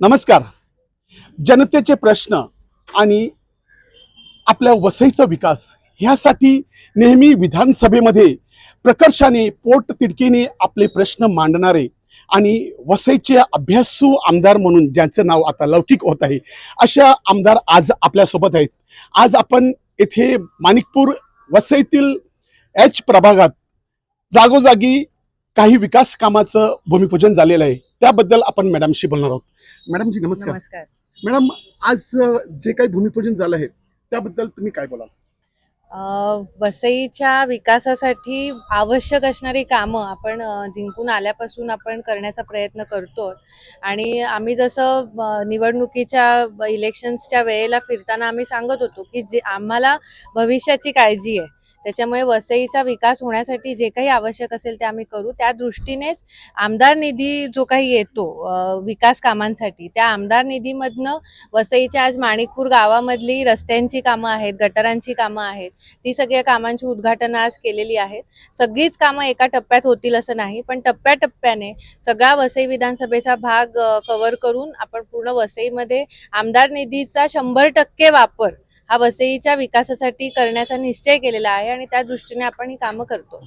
नमस्कार. जनतेचे प्रश्न आणि आपल्या वसईचा विकास ह्यासाठी नेहमी विधानसभेमध्ये प्रकर्षाने पोट तिडकीने आपले प्रश्न मांडणारे आणि वसईचे अभ्यासू आमदार म्हणून ज्यांचं नाव आता लौकिक होत आहे अशा आमदार आज आपल्यासोबत आहेत. आज आपण येथे माणिकपूर वसईतील एच प्रभागात जागोजागी काही विकास कामाचं भूमिपूजन झालेलं आहे. त्याबद्दल आपण मॅडमशी बोलणार आहोत. मॅडमजी नमस्कार. नमस्कार. मॅडम आज जे काही भूमिपूजन झालं आहे त्याबद्दल तुम्ही काय बोलाल? वसईच्या विकासासाठी आवश्यक असणारी कामं आपण जिंकून आल्यापासून आपण करण्याचा प्रयत्न करतो आणि आम्ही जसं निवडणुकीच्या इलेक्शन्सच्या वेळेला फिरताना आम्ही सांगत होतो की जे आम्हाला भविष्याची काळजी आहे. त्याच्यामुळे वसईचा विकास होण्यासाठी जे काही आवश्यक असेल ते आम्ही करू. त्या दृष्टीनेच आमदार निधी जो काही येतो विकास कामांसाठी त्या आमदार निधीमधनं वसईच्या आज माणिकपूर गावामधली रस्त्यांची कामं आहेत गटारांची कामं आहेत ती सगळ्या कामांची उद्घाटनं आज केलेली आहेत. सगळीच कामं एका टप्प्यात होतील असं नाही पण टप्प्याटप्प्याने सगळा वसई विधानसभेचा भाग कव्हर करून आपण पूर्ण वसईमध्ये आमदार निधीचा शंभर टक्के वापर हा वसईच्या विकासासाठी करण्याचा निश्चय केलेला आहे आणि त्या दृष्टीने आपण ही कामं करतो.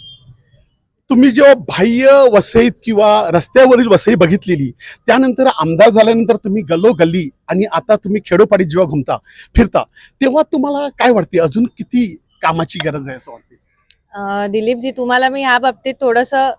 तुम्ही जेव्हा बाह्य वसईत किंवा रस्त्यावरील वसई बघितलेली त्यानंतर आमदार झाल्यानंतर तुम्ही गल्लोगल्ली आणि आता तुम्ही खेडोपाडी जेव्हा घुमता फिरता तेव्हा तुम्हाला काय वाटते? अजून किती कामाची गरज आहे असं वाटते? दिलीपजी तुम्हाला मी ह्या बाबतीत थोडंसं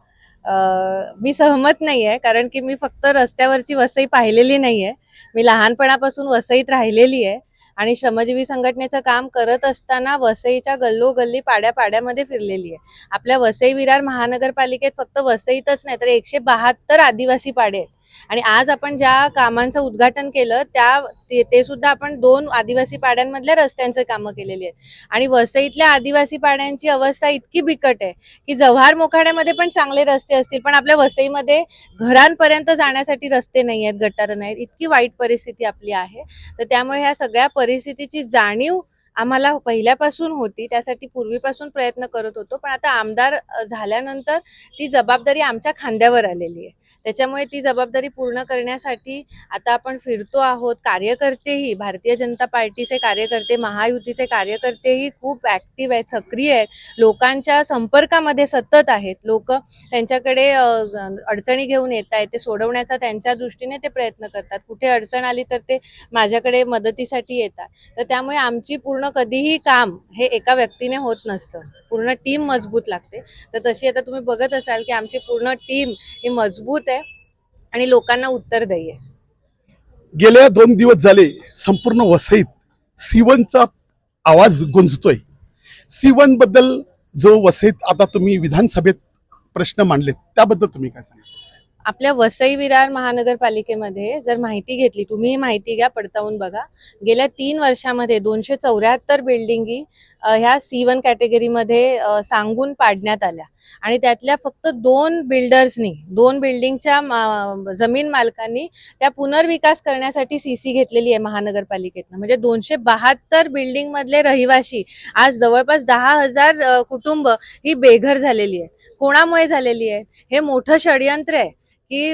मी सहमत नाही आहे कारण की मी फक्त रस्त्यावरची वसई पाहिलेली नाही आहे मी लहानपणापासून वसईत राहिलेली आहे. आणि श्रमजीवी संघटनेचं काम करत असताना वसईच्या गल्लोगल्ली पाड्या पाड्यामध्ये फिरलेली आहे. आपल्या वसई विरार महानगरपालिकेत फक्त वसईतच नाही तर एकशे बहात्तर आदिवासी पाडे आहेत. आणि आज आपण ज्या कामांचं उद्घाटन केलं त्या ते ते सुद्धा आपण दोन आदिवासी पाड्यांमधल्या रस्त्यांचं कामं केलेली आहेत. आणि वसईतल्या आदिवासी पाड्यांची अवस्था इतकी बिकट आहे की जव्हार मोखाड्यामध्ये पण चांगले रस्ते असतील पण आपल्या वसईमध्ये घरांपर्यंत जाण्यासाठी रस्ते नाही आहेत गटारं नाहीत इतकी वाईट परिस्थिती आपली आहे. तर त्यामुळे ह्या सगळ्या परिस्थितीची जाणीव आम्हाला पहिल्यापासून होती त्यासाठी पूर्वीपासून प्रयत्न करत होतो. पण आता आमदार झाल्यानंतर ती जबाबदारी आमच्या खांद्यावर आलेली आहे. त्याच्यामुळे ती जबाबदारी पूर्ण करण्यासाठी आता आपण फिरतो आहोत. कार्यकर्तेही भारतीय जनता पार्टीचे कार्यकर्ते महायुतीचे कार्यकर्तेही खूप ॲक्टिव्ह आहेत सक्रिय आहेत. लोकांच्या संपर्कामध्ये सतत आहेत. लोक त्यांच्याकडे अडचणी घेऊन येत आहेत. ते सोडवण्याचा त्यांच्या दृष्टीने ते प्रयत्न करतात. कुठे अडचण आली तर ते माझ्याकडे मदतीसाठी येतात. तर त्यामुळे आमची पूर्ण कधीही काम हे एका व्यक्तीने होत नसतं. पूर्ण टीम मजबूत लागते. तर तशी आता तुम्ही बघत असाल की आमची पूर्ण टीम ही मजबूत आहे आणि लोकांना उत्तर द्याय गेल्या दोन दिवस झाले संपूर्ण वसईत सिवनचा आवाज गुंजतोय. सिवनबद्दल जो वसईत आता तुम्ही विधानसभेत प्रश्न मांडले त्याबद्दल तुम्ही काय सांगा आपल्या वसई विरार महानगरपालिकेमध्ये जर माहिती घेतली तुम्ही ही माहिती घ्या पडताळून बघा. गेल्या तीन वर्षामध्ये दोनशे चौऱ्याहत्तर बिल्डिंगी ह्या सी वन कॅटेगरीमध्ये सांगून पाडण्यात आल्या. आणि त्यातल्या फक्त दोन बिल्डर्सनी दोन बिल्डिंगच्या मा- जमीन मालकांनी त्या पुनर्विकास करण्यासाठी सी सी घेतलेली आहे महानगरपालिकेतनं. म्हणजे दोनशे बहात्तर बिल्डिंगमधले रहिवाशी आज जवळपास दहा हजार कुटुंब ही बेघर झालेली आहे कोणामुळे झालेली आहे हे मोठं षडयंत्र आहे. की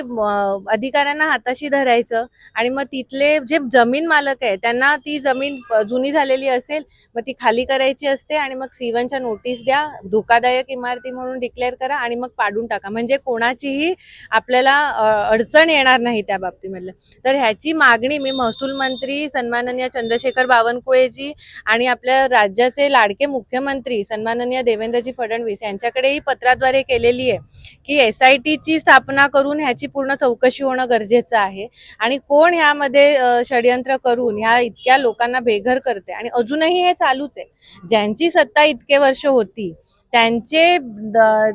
अधिकाऱ्यांना हाताशी धरायचं आणि मग तिथले जे जमीन मालक आहे त्यांना ती जमीन जुनी झालेली असेल मग ती खाली करायची असते आणि मग सीवनच्या नोटीस द्या धोकादायक इमारती म्हणून डिक्लेअर करा आणि मग पाडून टाका. म्हणजे कोणाचीही आपल्याला अडचण येणार नाही त्या बाबतीमधलं. तर ह्याची मागणी मी महसूल मंत्री सन्माननीय चंद्रशेखर बावनकुळेजी आणि आपल्या राज्याचे लाडके मुख्यमंत्री सन्माननीय देवेंद्रजी फडणवीस यांच्याकडेही पत्राद्वारे केलेली आहे की एस आय टीची स्थापना करून ह्याची पूर्ण चौकशी होणं गरजेचं आहे. आणि कोण ह्यामध्ये षडयंत्र करून ह्या इतक्या लोकांना बेघर करते? आणि अजूनही हे चालूच आहे. ज्यांची सत्ता इतके वर्ष होती त्यांचे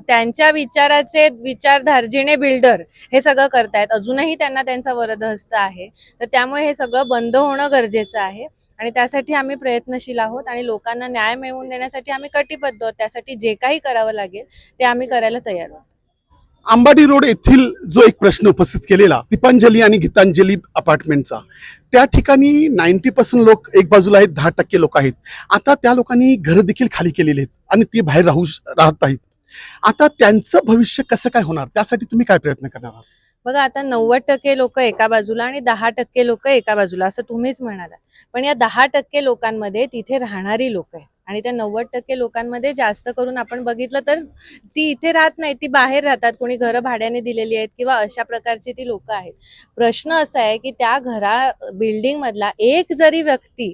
त्यांच्या विचाराचे विचारधार्जिणे बिल्डर हे सगळं करतायत. अजूनही त्यांना त्यांचा वरदहस्त आहे. तर त्यामुळे हे सगळं बंद होणं गरजेचं आहे. आणि त्यासाठी आम्ही प्रयत्नशील आहोत आणि लोकांना न्याय मिळवून देण्यासाठी आम्ही कटिबद्ध आहोत. त्यासाठी जे काही करावं लागेल ते आम्ही करायला तयार आहोत. आंबाडी रोड येथील जो एक प्रश्न उपस्थित केलेला दीपांजली आणि गीतांजली अपार्टमेंटचा त्या ठिकाणी नाईन्टी पर्सेंट लोक एक बाजूला आहेत दहा टक्के लोक आहेत. आता त्या लोकांनी घरं देखील खाली केलेली आहेत आणि ती बाहेर राहू राहत आहेत. आता त्यांचं भविष्य कसं काय होणार? त्यासाठी तुम्ही काय प्रयत्न करणार आहात? बघा आता नव्वद टक्के लोक एका बाजूला आणि दहा टक्के लोक एका बाजूला असं तुम्हीच म्हणाला पण या दहा टक्के लोकांमध्ये तिथे राहणारी लोक आहेत. आणि त्या नव्वद टक्के लोकांमध्ये जास्त करून आपण बघितलं तर ती इथे राहत नाही ती बाहेर राहतात. कोणी घरं भाड्याने दिलेली आहेत किंवा अशा प्रकारची ती लोक आहेत. प्रश्न असा आहे की त्या घरा बिल्डिंग मधला एक जरी व्यक्ती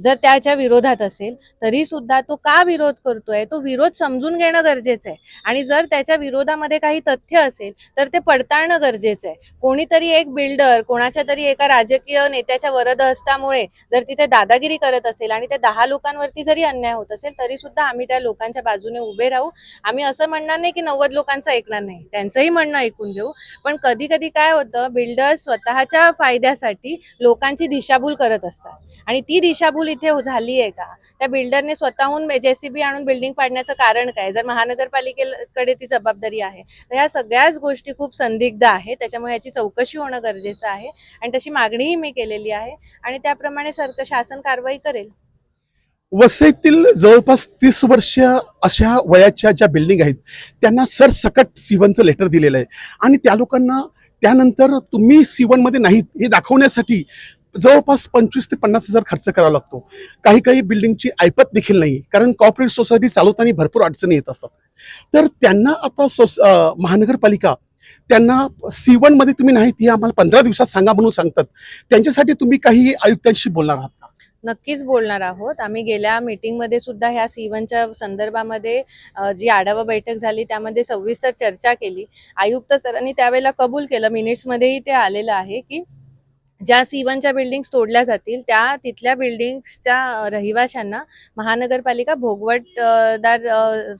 जर त्याच्या विरोधात असेल तरी सुद्धा तो का विरोध करतोय? तो विरोध समजून घेणं गरजेचं आहे. आणि जर त्याच्या विरोधामध्ये काही तथ्य असेल तर ते पडताळणं गरजेचं आहे. कोणीतरी एक बिल्डर कोणाच्या तरी एका राजकीय नेत्याच्या वरदहस्तामुळे जर तिथे दादागिरी करत असेल आणि त्या दहा लोकांवरती जरी अन्याय होत असेल तरी सुद्धा आम्ही त्या लोकांच्या बाजूने उभे राहू. आम्ही असं म्हणणार नाही की नव्वद लोकांचं ऐकणार नाही. त्यांचंही म्हणणं ऐकून घेऊ. पण कधी कधी काय होतं बिल्डर स्वतःच्या फायद्यासाठी लोकांची दिशाभूल करत असतात. आणि ती दिशाभूल इथे झाली आहे का? त्या बिल्डरने स्वतःहून जेसीबी आणून बिल्डिंग पाडण्याचं कारण काय? जर महानगरपालिकेकडे ती जबाबदारी आहे तर ह्या सगळ्याच गोष्टी खूप संदिग्ध आहे त्याच्यामुळे याची चौकशी होणं गरजेचं आहे. आणि तशी मागणीही मी केलेली आहे. आणि त्याप्रमाणे सरकार शासन कारवाई करेल. वसईतील जवळपास तीस वर्ष अशा वयाच्या ज्या बिल्डिंग आहेत त्यांना सरसकट सिवनचं लेटर दिलेलं आहे. आणि त्या लोकांना त्यानंतर तुम्ही सिवनमध्ये नाहीत हे दाखवण्यासाठी जवळपास पंचवीस ते पन्नास हजार खर्च करावा लागतो. काही काही बिल्डिंगची ऐपत देखील नाही कारण कॉपरेट सोसायटी चालवताना भरपूर अडचणी येत असतात. तर त्यांना आता सोस महानगरपालिका त्यांना सी मध्ये तुम्ही नाही ती आम्हाला पंधरा दिवसात सांगा म्हणून सांगतात. त्यांच्यासाठी तुम्ही काही आयुक्तांशी बोलणार आहात का? नक्कीच बोलणार आहोत. आम्ही गेल्या मीटिंगमध्ये सुद्धा ह्या सीवनच्या संदर्भामध्ये जी आढावा बैठक झाली त्यामध्ये सविस्तर चर्चा केली. आयुक्त सरांनी त्यावेळेला कबूल केलं. मिनिट्समध्येही ते आलेलं आहे की ज्या सीवनच्या बिल्डिंग्स तोडल्या जातील त्या तिथल्या बिल्डिंग्सच्या रहिवाशांना महानगरपालिका भोगवटदार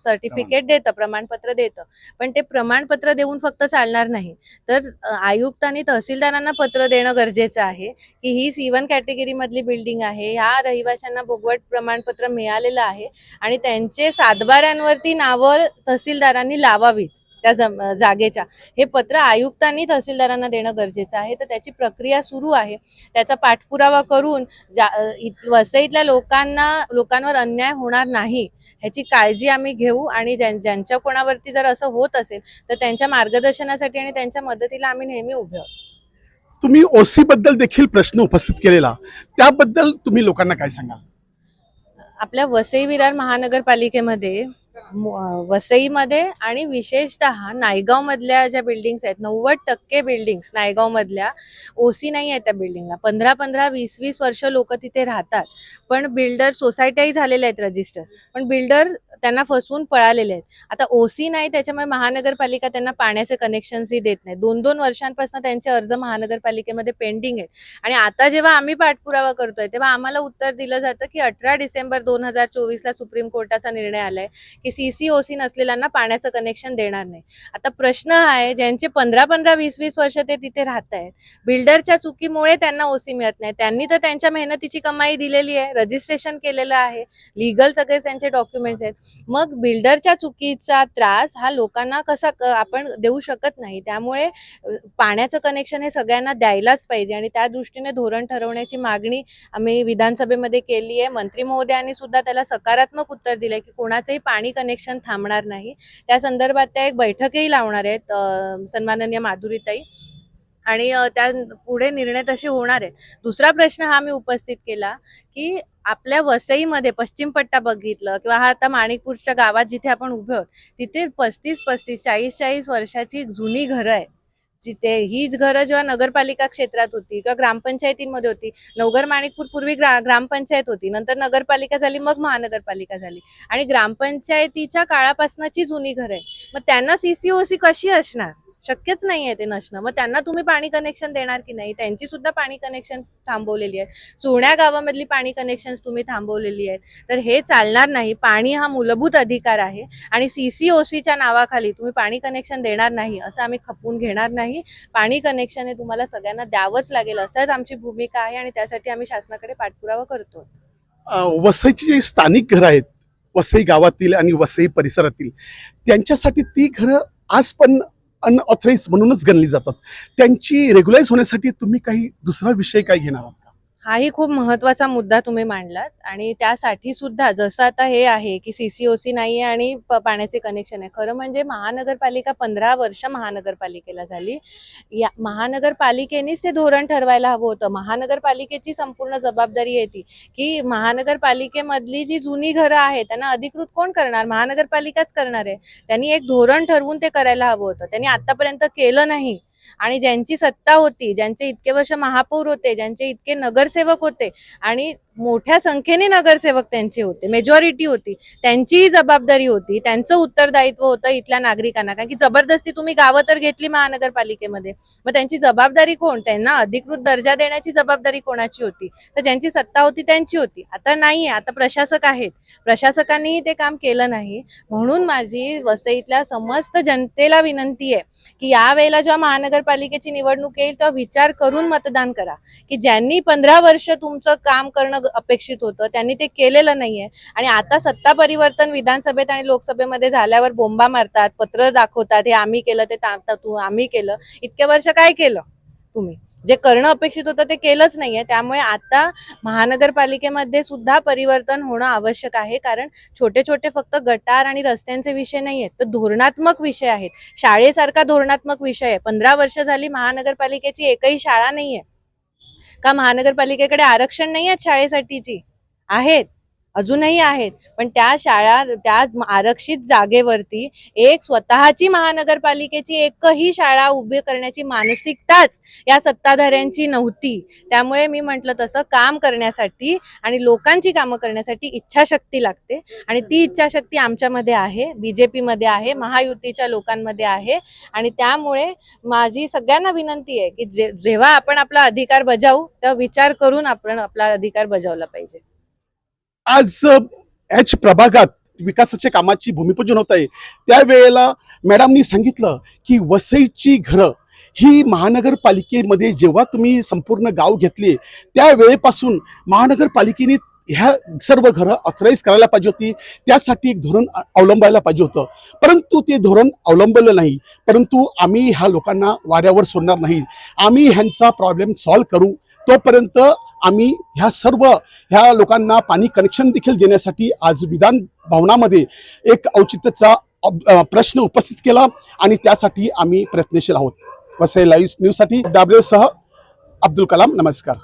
सर्टिफिकेट देतं प्रमाणपत्र देतं. पण ते प्रमाणपत्र देऊन फक्त चालणार नाही. तर आयुक्त आणि तहसीलदारांना पत्र देणं गरजेचं आहे की ही सी वन कॅटेगरीमधली बिल्डिंग आहे ह्या रहिवाशांना भोगवट प्रमाणपत्र मिळालेलं आहे आणि त्यांचे सातबाऱ्यांवरती नावं तहसीलदारांनी लावावीत. त्या जम जागेच्या. हे पत्र आयुक्तांनी तहसीलदारांना देणं गरजेचं आहे. तर त्याची प्रक्रिया सुरू आहे. त्याचा पाठपुरावा करून जा वसईतल्या लोकांना लोकांवर अन्याय होणार नाही ह्याची काळजी आम्ही घेऊ. आणि ज्यां ज्यांच्या कोणावरती जर असं होत असेल तर त्यांच्या मार्गदर्शनासाठी आणि त्यांच्या मदतीला आम्ही नेहमी उभे आहोत. तुम्ही ओसी बद्दल देखील प्रश्न उपस्थित केलेला. त्याबद्दल तुम्ही लोकांना काय सांगाल? आपल्या वसई विरार महानगरपालिकेमध्ये वसईमध्ये आणि विशेषतः नायगाव मधल्या ज्या बिल्डिंग्स आहेत नव्वद टक्के बिल्डिंग्स नायगाव मधल्या ओसी नाही आहे त्या बिल्डिंगला पंधरा पंधरा वीस वीस वर्ष लोक तिथे राहतात. पण बिल्डर सोसायट्याही झालेल्या आहेत रजिस्टर पण बिल्डर त्यांना फसवून पळालेले आहेत. आता ओसी नाही त्याच्यामुळे महानगरपालिका त्यांना पाण्याचे कनेक्शन्सही देत नाही. दोन दोन वर्षांपासून त्यांचे अर्ज महानगरपालिकेमध्ये पेंडिंग आहेत. आणि आता जेव्हा आम्ही पाठपुरावा करतोय तेव्हा आम्हाला उत्तर दिलं जातं की अठरा डिसेंबर दोन हजार चोवीसला सुप्रीम कोर्टाचा निर्णय आलाय की सीसीओसी नसलेल्यांना पाण्याचं कनेक्शन देणार नाही. आता प्रश्न हा आहे ज्यांचे पंधरा पंधरा वीस वीस वर्ष ते तिथे राहत आहेत बिल्डरच्या चुकीमुळे त्यांना ओसी मिळत नाही. त्यांनी तर त्यांच्या मेहनतीची कमाई दिलेली आहे रजिस्ट्रेशन केलेलं आहे लिगल सगळे त्यांचे डॉक्युमेंट्स आहेत. मग बिल्डरच्या चुकीचा त्रास हा लोकांना कसा आपण देऊ शकत नाही. त्यामुळे पाण्याचं कनेक्शन हे सगळ्यांना द्यायलाच पाहिजे आणि त्या दृष्टीने धोरण ठरवण्याची मागणी आम्ही विधानसभेमध्ये केली आहे. मंत्री महोदयांनी सुद्धा त्याला सकारात्मक उत्तर दिलंय की कोणाचंही पाणी कनेक्शन थांबणार नाही. त्या संदर्भात त्या एक बैठकही लावणार आहेत सन्माननीय माधुरीताई. आणि त्या पुढे निर्णय तसे होणार आहेत. दुसरा प्रश्न हा मी उपस्थित केला की आपल्या वसईमध्ये पश्चिम पट्टा बघितलं किंवा हा आता माणिकपूरच्या गावात जिथे आपण उभे आहोत तिथे पस्तीस पस्तीस चाळीस चाळीस वर्षाची जुनी घरं आहेत. जिथे हीच घरं जेव्हा नगरपालिका क्षेत्रात होती किंवा ग्रामपंचायतींमध्ये होती नवगर माणिकपूर पूर्वी ग्रा ग्रामपंचायत होती नंतर नगरपालिका झाली मग महानगरपालिका झाली. आणि ग्रामपंचायतीच्या काळापासूनची जुनी घरं आहे मग त्यांना सीसीओसी कशी असणार? शक्यच नाही आहे ते नसणं. मग त्यांना तुम्ही पाणी कनेक्शन देणार की नाही? त्यांची सुद्धा पाणी कनेक्शन थांबवलेली आहे चुरण्या गावामधली पाणी कनेक्शन तुम्ही थांबवलेली आहेत. तर हे चालणार नाही. पाणी हा मूलभूत अधिकार आहे. आणि सीसीओसीच्या नावाखाली तुम्ही पाणी कनेक्शन देणार नाही असं आम्ही खपवून घेणार नाही. पाणी कनेक्शन हे तुम्हाला सगळ्यांना द्यावंच लागेल असंच आमची भूमिका आहे आणि त्यासाठी आम्ही शासनाकडे पाठपुरावा करतो वसईची जी स्थानिक घरं आहेत वसई गावातील आणि वसई परिसरातील त्यांच्यासाठी ती घरं आज पण अनऑथराईज म्हणूनच गणली जातात. त्यांची रेग्युलाईज होण्यासाठी तुम्ही काही दुसरा विषय काय घेणार आहात? हाही खूप महत्त्वाचा मुद्दा तुम्ही मांडलात. आणि त्यासाठी सुद्धा जसं आता हे आहे की सीसीओसी नाही आहे आणि प- पाण्याचे कनेक्शन आहे. खरं म्हणजे महानगरपालिका पंधरा वर्ष महानगरपालिकेला झाली. या महानगरपालिकेनेच ते धोरण ठरवायला हवं होतं. महानगरपालिकेची संपूर्ण जबाबदारी आहे ती. की महानगरपालिकेमधली जी जुनी घरं आहेत त्यांना अधिकृत कोण करणार? महानगरपालिकाच करणार आहे. त्यांनी एक धोरण ठरवून ते करायला हवं होतं. त्यांनी आतापर्यंत केलं नाही. आणि ज्यांची सत्ता होती ज्यांचे इतके वर्ष महापौर होते ज्यांचे इतके नगरसेवक होते आणि मोठ्या संख्येने नगरसेवक त्यांचे होते. मेजॉरिटी होती. त्यांचीही जबाबदारी होती. त्यांचं उत्तरदायित्व होतं इथल्या नागरिकांना. कारण की जबरदस्ती तुम्ही गावं तर घेतली महानगरपालिकेमध्ये. मग त्यांची जबाबदारी कोण? त्यांना अधिकृत दर्जा देण्याची जबाबदारी कोणाची होती? तर ज्यांची सत्ता होती त्यांची होती. आता नाहीये. आता प्रशासक आहेत. प्रशासकांनीही ते काम केलं नाही. म्हणून माझी वसईतल्या समस्त जनतेला विनंती आहे की यावेळेला जेव्हा महानगरपालिकेची निवडणूक येईल तेव्हा विचार करून मतदान करा. की ज्यांनी पंधरा वर्ष तुमचं काम करणं अपेक्षित होतं. त्यांनी ते केलेलं नाहीये. आणि आता सत्ता परिवर्तन विधानसभेत आणि लोकसभेमध्ये झाल्यावर बोंबा मारतात पत्र दाखवतात हे आम्ही केलं ते ता- तू आम्ही केलं. इतक्या वर्ष काय केलं तुम्ही? जे करणं अपेक्षित होतं ते केलंच नाहीये. त्यामुळे आता महानगरपालिकेमध्ये सुद्धा परिवर्तन होणं आवश्यक आहे. कारण छोटे छोटे फक्त गटार आणि रस्त्यांचे विषय नाही आहेत तर धोरणात्मक विषय आहेत. शाळेसारखा धोरणात्मक विषय आहे. पंधरा वर्ष झाली महानगरपालिकेची एकही शाळा नाहीये. का महानगरपालिकेकडे आरक्षण नाही आहेत शाळेसाठीची? आहेत. अजूनही आहेत. पण त्या शाळा त्या आरक्षित जागेवरती एक स्वतःची महानगरपालिकेची एकही शाळा उभी करण्याची मानसिकताच या सत्ताधाऱ्यांची नव्हती. त्यामुळे मी म्हटलं तसं काम करण्यासाठी आणि लोकांची कामं करण्यासाठी इच्छाशक्ती लागते. आणि ती इच्छाशक्ती आमच्यामध्ये आहे बीजेपीमध्ये आहे महायुतीच्या लोकांमध्ये आहे. आणि त्यामुळे माझी सगळ्यांना विनंती आहे की जे जेव्हा आपण आपला अधिकार बजावू तेव्हा विचार करून आपण आपला अधिकार बजावला पाहिजे. आज एच प्रभागात विकासाच्या कामाची भूमिपूजन होत आहे. त्यावेळेला मॅडमनी सांगितलं की वसईची घरं ही महानगरपालिकेमध्ये जेव्हा तुम्ही संपूर्ण गाव घेतले त्या वेळेपासून महानगरपालिकेने ह्या सर्व घरं ऑथराईज करायला पाहिजे होती. त्यासाठी एक धोरण अवलंबायला पाहिजे होतं. परंतु ते धोरण अवलंबलं नाही. परंतु आम्ही ह्या लोकांना वाऱ्यावर सोडणार नाही. आम्ही ह्यांचा प्रॉब्लेम सॉल्व्ह करू. तोपर्यंत आम्ही ह्या सर्व ह्या लोकांना पाणी कनेक्शन देखील देण्यासाठी आज विधान भवनामध्ये एक औचित्याचा प्रश्न उपस्थित केला आणि त्यासाठी आम्ही प्रयत्नशील आहोत. वसई लाईव्ह न्यूजसाठी डाब्ल्यू सह अब्दुल कलाम नमस्कार.